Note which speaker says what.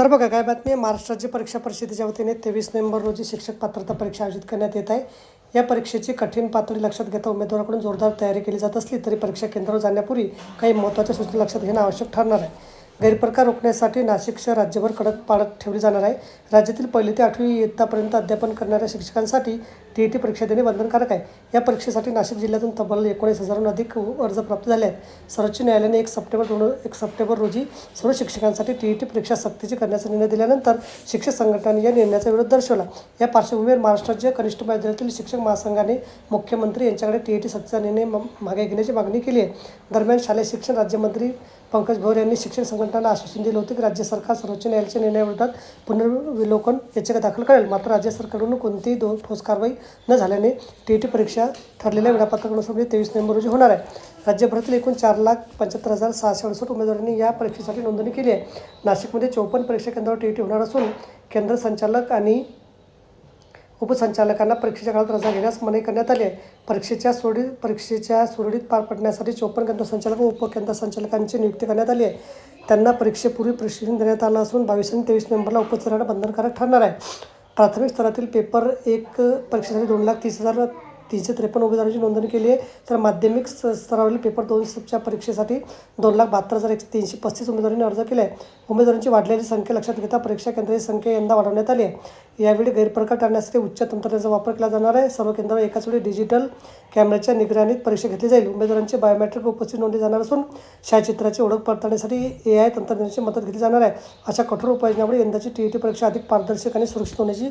Speaker 1: तर बघा काय बातमी आहे? महाराष्ट्र राज्य परीक्षा परिषदेच्या वतीने तेवीस नोव्हेंबर रोजी शिक्षक पात्रता परीक्षा आयोजित करण्यात येत आहे. या परीक्षेची कठीण पातळी लक्षात घेता उमेदवाराकडून जोरदार तयारी केली जात असली तरी परीक्षा केंद्रावर जाण्यापूर्वी काही महत्त्वाच्या सूचना लक्षात घेणं आवश्यक ठरणार आहे. गैरप्रकार रोखण्यासाठी नाशिक शहर राज्यभर कडक पाळत ठेवली जाणार आहे. राज्यातील पहिली ते आठवी इयत्तापर्यंत अध्यापन करणाऱ्या शिक्षकांसाठी टी ई टी परीक्षा देणे बंधनकारक आहे. या परीक्षेसाठी नाशिक जिल्ह्यातून तब्बल एकोणीस हजारहून अधिक अर्ज प्राप्त झाले आहेत. सर्वोच्च न्यायालयाने एक सप्टेंबर दोन एक सप्टेंबर रोजी सर्व शिक्षकांसाठी टी ई टी परीक्षा सक्तीची करण्याचा निर्णय दिल्यानंतर शिक्षक संघटनांनी या निर्णयाचा विरोध दर्शवला. या पार्श्वभूमीवर महाराष्ट्र राज्य कनिष्ठ महाविद्यालयातील शिक्षक महासंघाने मुख्यमंत्री यांच्याकडे टी ई टी सक्तीचा निर्णय म- मागे घेण्याची मागणी केली आहे. दरम्यान शालेय शिक्षण राज्यमंत्री पंकज भोर यांनी शिक्षण संघटनांना आश्वासन दिले होते की राज्य सरकार सर्वोच्च न्यायालयाच्या निर्णयाविरोधात पुनर्विलोकन याचिका दाखल करेल. मात्र राज्य सरकारकडून कोणतीही दो ठोस कारवाई न झाल्याने टी टी परीक्षा ठरलेल्या वेळापत्रकानुसार म्हणजे तेवीस नोव्हेंबर रोजी होणार आहे. राज्यभरातील एकूण चार लाख पंच्याहत्तर हजार सहाशे अडुसष्ट उमेदवारांनी या परीक्षेसाठी नोंदणी केली आहे. नाशिकमध्ये चौपन्न परीक्षा केंद्रावर टी ई टी होणार असून केंद्र संचालक आणि उपसंचालकांना परीक्षेच्या काळात रजा घेण्यास मनाई करण्यात आली आहे. परीक्षेच्या सुरळीत परीक्षेच्या सुरळीत पार पडण्यासाठी चोपन्न केंद्र संचालक व उपकेंद्र संचालकांची नियुक्ती करण्यात आली आहे. त्यांना परीक्षेपूर्वी प्रशिक्षण देण्यात आलं असून बावीस आणि तेवीस नोव्हेंबरला उपस्थित बंधनकारक ठरणार आहे. प्राथमिक स्तरातील पेपर एक परीक्षेसाठी दोन लाख तीस हजार तीनशे त्रेपन्न उमेदवारांची नोंदणी केली आहे. तर माध्यमिक स्तरावरील पेपर दोनच्या परीक्षेसाठी दोन लाख बहात्तर हजार एकशे तीनशे पस्तीस उमेदवारांनी अर्ज केला आहे उमेदवारांची वाढलेली संख्या लक्षात घेता परीक्षा केंद्राची संख्या यंदा वाढवण्यात आली आहे. यावेळी गैरप्रकार टाळण्यासाठी उच्च तंत्रज्ञानाचा वापर केला जाणार आहे. सर्व केंद्रावर एकाच वेळी डिजिटल कॅमेऱ्याच्या निगराणीत परीक्षा घेतली जाईल. उमेदवारांची बायोमेट्रिक उपस्थिती नोंदली जाणार असून छायाचित्राची ओळख पडताळण्यासाठी ए आय तंत्रज्ञानाची मदत घेतली जाणार आहे. अशा कठोर उपाययोजनामुळे यंदाची टी ई टी परीक्षा अधिक पारदर्शक आणि सुरक्षित होण्याची